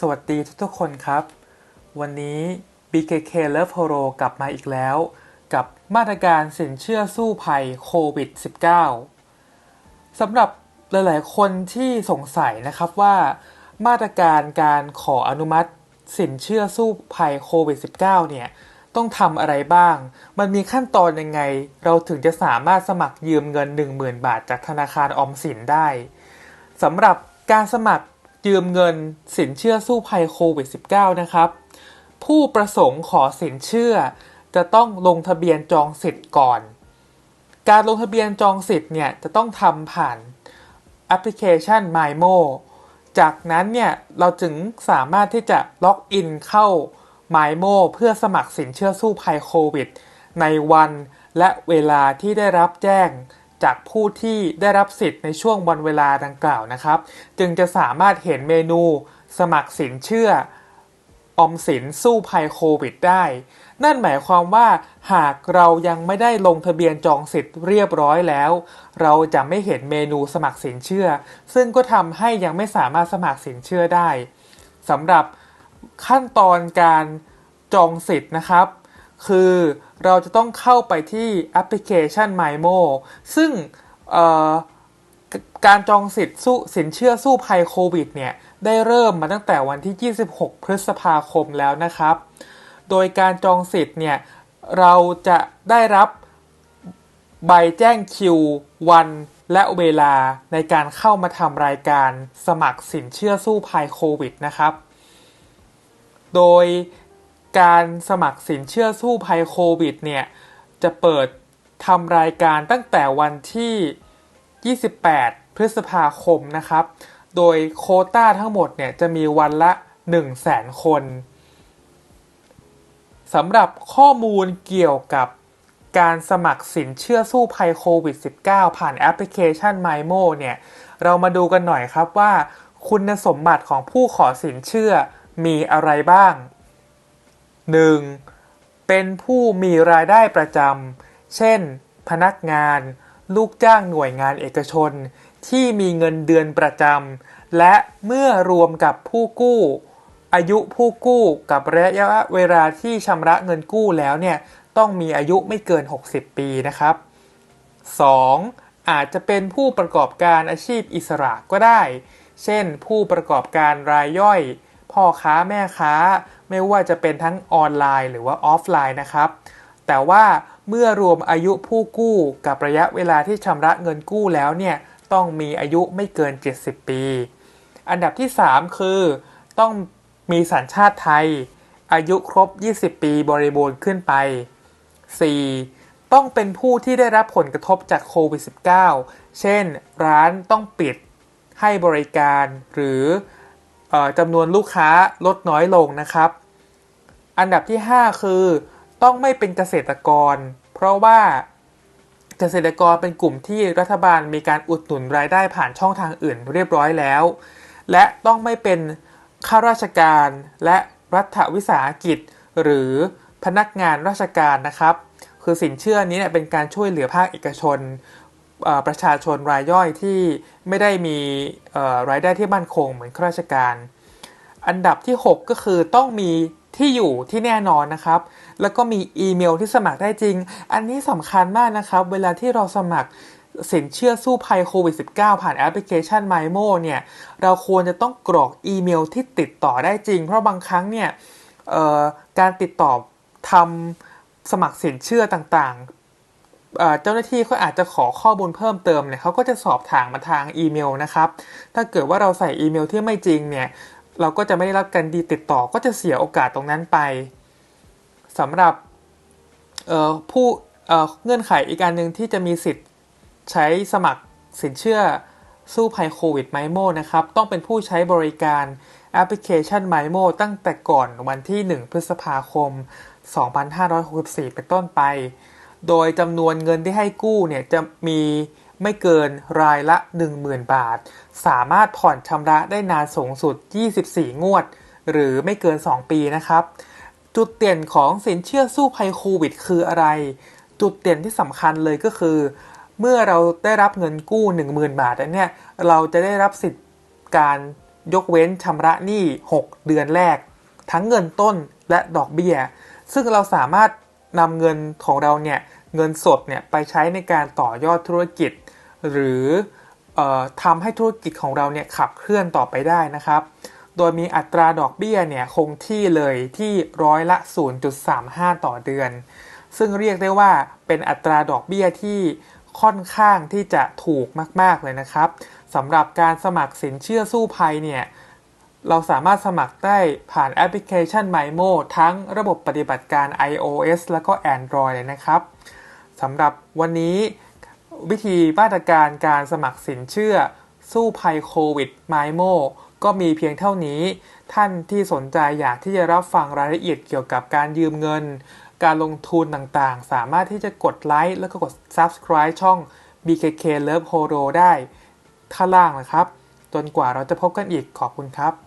สวัสดีทุกๆคนครับ วันนี้ BKK Love Horo กลับมาอีกแล้ว กับมาตรการสินเชื่อสู้ภัยโควิด -19 สำหรับหลายๆ คนที่สงสัยนะครับว่ามาตรการการขออนุมัติสินเชื่อสู้ภัยโควิด -19 เนี่ยต้องทำอะไรบ้าง มันมีขั้นตอนยังไง เราถึงจะสามารถสมัครยืมเงิน 10,000 บาทจากธนาคารออมสินได้สำหรับการสมัคร ยืมเงินสินเชื่อสู้ภัยโควิด -19 นะครับ ผู้ประสงค์ขอสินเชื่อ จะต้องลงทะเบียนจองสิทธิ์ก่อน การลงทะเบียนจองสิทธิ์เนี่ยจะต้องทำผ่านแอปพลิเคชัน MyMo จากนั้นเนี่ยเราจึงสามารถที่จะล็อกอินเข้า MyMo เพื่อสมัครสินเชื่อสู้ภัยโควิด ในวันและเวลาที่ได้รับแจ้ง จากผู้ที่ได้รับสิทธิ์ในช่วงวันเวลาดังกล่าวนะครับ จึงจะสามารถเห็นเมนู สมัครสินเชื่อ ออมสินสู้ภัยโควิดได้ นั่นหมายความว่า หากเรายังไม่ได้ลงทะเบียนจองสิทธิ์เรียบร้อยแล้ว เราจะไม่เห็นเมนูสมัครสินเชื่อ ซึ่งก็ทำให้ยังไม่สามารถสมัครสินเชื่อได้สำหรับขั้นตอนการจองสิทธิ์นะครับ คือเราจะต้องเข้าไปที่แอปพลิเคชัน MyMo ซึ่งการจองสิทธิ์สู้สินเชื่อสู้ภัยโควิดเนี่ย ได้เริ่มมาตั้งแต่วันที่ 26 พฤษภาคมแล้วนะครับ โดยการจองสิทธิ์เนี่ย เราจะได้รับใบแจ้งคิว วันและเวลาในการเข้ามาทำรายการสมัครสินเชื่อสู้ภัยโควิดนะครับ โดย การสมัครสินเชื่อสู้ภัยโควิดเนี่ย จะเปิดทำรายการตั้งแต่วันที่ 28 พฤษภาคมนะครับ โดยโคต้าทั้งหมดเนี่ยจะมีวันละ 1 0 0 0 0แสนคนสำหรับข้อมูลเกี่ยวกับการสมัครสินเชื่อสู้ภัยโควิด -19 ผ่านแอปพลิเคชัน MyMo เนี่ย เรามาดูกันหน่อยครับว่า คุณสมบัติของผู้ขอสินเชื่อมีอะไรบ้าง 1. เป็นผู้มีรายได้ประจำ เช่น พนักงาน ลูกจ้างหน่วยงานเอกชน ที่มีเงินเดือนประจำ และเมื่อรวมกับผู้กู้ อายุผู้กู้กับระยะเวลาที่ชำระเงินกู้แล้วเนี่ย ต้องมีอายุไม่เกิน 60 ปีนะครับ 2. อาจจะเป็นผู้ประกอบการอาชีพอิสระก็ได้ เช่น ผู้ประกอบการรายย่อย พ่อค้าแม่ค้า ไม่ว่าจะเป็นทั้งออนไลน์หรือว่าออฟไลน์นะครับ แต่ว่าเมื่อรวมอายุผู้กู้กับระยะเวลาที่ชำระเงินกู้แล้วเนี่ยต้องมีอายุไม่เกิน 70 ปี อันดับที่ 3 คือ ต้องมีสัญชาติไทย อายุครบ 20 ปีบริบูรณ์ขึ้นไป 4. ต้องเป็นผู้ที่ได้รับผลกระทบจากโควิด -19 เช่น ร้านต้องปิดให้บริการหรือ จำนวนลูกค้าลดน้อยลงนะครับ อันดับที่ 5 คือต้องไม่เป็นเกษตรกร เพราะว่าเกษตรกรเป็นกลุ่มที่รัฐบาลมีการอุดหนุนรายได้ผ่านช่องทางอื่นเรียบร้อยแล้ว และต้องไม่เป็นข้าราชการและรัฐวิสาหกิจ หรือพนักงานราชการนะครับ คือสินเชื่อนี้เนี่ยเป็นการช่วยเหลือภาคเอกชน ประชาชนรายย่อยที่ไม่ได้มีรายได้ที่มั่นคงเหมือนข้าราชการ อันดับที่ 6 ก็คือต้องมีที่อยู่ที่แน่นอนนะครับ แล้วก็มีอีเมลที่สมัครได้จริง อันนี้สำคัญมากนะครับ เวลาที่เราสมัครสินเชื่อสู้ภัยโควิด -19 ผ่านแอปพลิเคชัน MyMo เนี่ย เราควรจะต้องกรอกอีเมลที่ติดต่อได้จริง เพราะบางครั้งเนี่ยการติดต่อทำสมัครสินเชื่อต่าง เจ้าหน้าที่เขาอาจจะขอข้อมูลเพิ่มเติมเนี่ยเขาก็จะสอบถามมาทางอีเมลนะครับ ถ้าเกิดว่าเราใส่อีเมลที่ไม่จริงเนี่ยเราก็จะไม่ได้รับการดีติดต่อก็จะเสียโอกาสตรงนั้นไปสำหรับผู้เงื่อนไขอีกการหนึ่งที่จะมีสิทธิ์ใช้สมัครสินเชื่อสู้ภัยโควิดไมโมนะครับ ต้องเป็นผู้ใช้บริการแอปพลิเคชันไมโมตั้งแต่ก่อนวันที่ 1 พฤษภาคม 2564 เป็นต้นไป โดยจำนวนเงินที่ให้กู้เนี่ยจะมีไม่เกินรายละ 10,000 บาท สามารถผ่อนชำระได้นานสูงสุด 24 งวด หรือไม่เกิน 2 ปีนะครับ จุดเด่นของสินเชื่อสู้ภัยโควิด คืออะไร จุดเด่นที่สำคัญเลยก็คือ เมื่อเราได้รับเงินกู้ 10,000 บาทเนี่ยเราจะได้รับสิทธิ์การยกเว้นชำระหนี้ 6 เดือนแรก ทั้งเงินต้นและดอกเบี้ย ซึ่งเราสามารถ นำเงินของเราเนี่ยเงินสดเนี่ยไปใช้ในการต่อยอดธุรกิจ หรือออทำให้ธุรกิจของเราเนี่ยขับเคลื่อนต่อไปได้นะครับ โดยมีอัตราดอกเบี้ยเนี่ยคงที่เลยที่ร้อยละ 0.35 ต่อเดือน ซึ่งเรียกได้ว่าเป็นอัตราดอกเบี้ยที่ค่อนข้างที่จะถูกมาก ๆ เลยนะครับสำหรับการสมัครสินเชื่อสู้ภัยเนี่ย เราสามารถสมัครได้ผ่านแอปพลิเคชัน MyMo ทั้งระบบปฏิบัติการ iOS แล้วก็ Android เลยนะครับสำหรับวันนี้วิธีมาตรการการสมัครสินเชื่อ สู้ภัยโควิด MyMo ก็มีเพียงเท่านี้ ท่านที่สนใจอยากที่จะรับฟังรายละเอียดเกี่ยวกับการยืมเงิน การลงทุนต่างๆ สามารถที่จะกดไลค์แล้วก็กด Subscribe ช่อง BKK Love Horo ได้ข้าล่างนะครับ จนกว่าเราจะพบกันอีกขอบคุณครับ